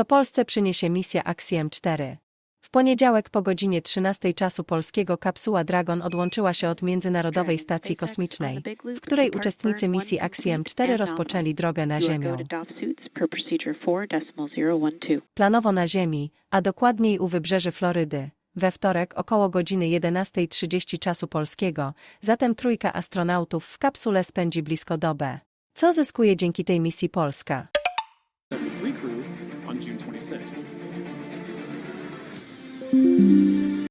Co Polsce przyniesie misja Axiom 4? W poniedziałek po godzinie 13 czasu polskiego kapsuła Dragon odłączyła się od Międzynarodowej Stacji Kosmicznej, w której uczestnicy misji Axiom 4 rozpoczęli drogę na Ziemię. Planowo na Ziemi, a dokładniej u wybrzeży Florydy. We wtorek około godziny 11.30 czasu polskiego, zatem trójka astronautów w kapsule spędzi blisko dobę. Co zyskuje dzięki tej misji Polska?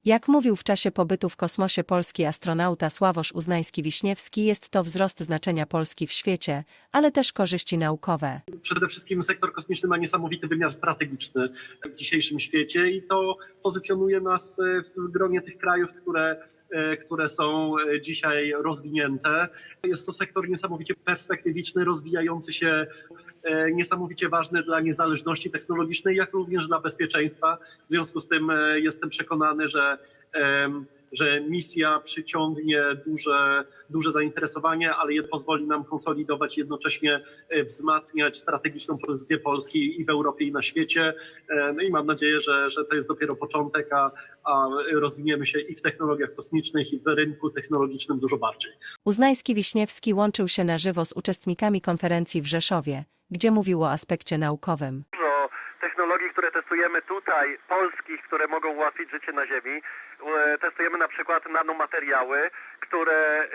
Jak mówił w czasie pobytu w kosmosie polski astronauta Sławosz Uznański-Wiśniewski, jest to wzrost znaczenia Polski w świecie, ale też korzyści naukowe. Przede wszystkim sektor kosmiczny ma niesamowity wymiar strategiczny w dzisiejszym świecie i to pozycjonuje nas e, w gronie tych krajów, które, e, które są e, dzisiaj rozwinięte. Jest to sektor niesamowicie perspektywiczny, rozwijający się, niesamowicie ważny dla niezależności technologicznej, jak również dla bezpieczeństwa. W związku z tym e, jestem przekonany, że że misja przyciągnie duże, duże zainteresowanie, ale je pozwoli nam konsolidować, jednocześnie e, wzmacniać strategiczną pozycję Polski i w Europie, i na świecie. E, No i mam nadzieję, że, że to jest dopiero początek, a, a rozwiniemy się i w technologiach kosmicznych, i w rynku technologicznym dużo bardziej. Uznański-Wiśniewski łączył się na żywo z uczestnikami konferencji w Rzeszowie, gdzie mówił o aspekcie naukowym. Technologii, które testujemy tutaj, polskich, które mogą ułatwić życie na Ziemi. E, Testujemy na przykład nanomateriały, które,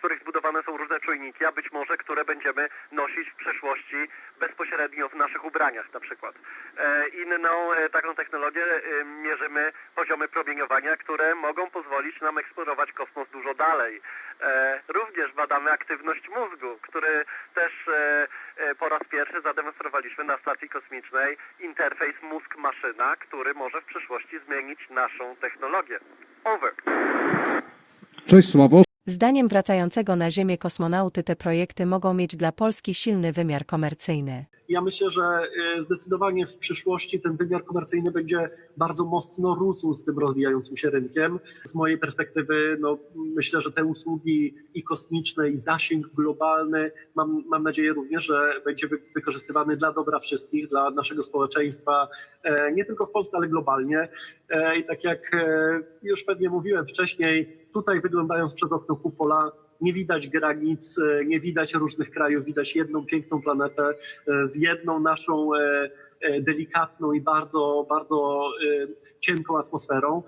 których zbudowane są różne czujniki, a być może które będziemy nosić w przyszłości bezpośrednio w naszych ubraniach na przykład. E, Inną e, taką technologię e, mierzymy poziomy promieniowania, które mogą pozwolić nam eksplorować kosmos dużo dalej. Również badamy aktywność mózgu, który też po raz pierwszy zademonstrowaliśmy na stacji kosmicznej interfejs mózg-maszyna, który może w przyszłości zmienić naszą technologię. Over. Cześć Sławo. Zdaniem wracającego na Ziemię kosmonauty te projekty mogą mieć dla Polski silny wymiar komercyjny. Ja myślę, że e, zdecydowanie w przyszłości ten wymiar komercyjny będzie bardzo mocno rósł z tym rozwijającym się rynkiem. Z mojej perspektywy, no, myślę, że te usługi i kosmiczne, i zasięg globalny, mam, mam nadzieję również, że będzie wy- wykorzystywany dla dobra wszystkich, dla naszego społeczeństwa, e, nie tylko w Polsce, ale globalnie. E, I tak jak już pewnie mówiłem wcześniej, tutaj wyglądając przez okno kupola, nie widać granic, e, nie widać różnych krajów, widać jedną piękną planetę e, z jedną naszą e, delikatną i bardzo, bardzo cienką atmosferą.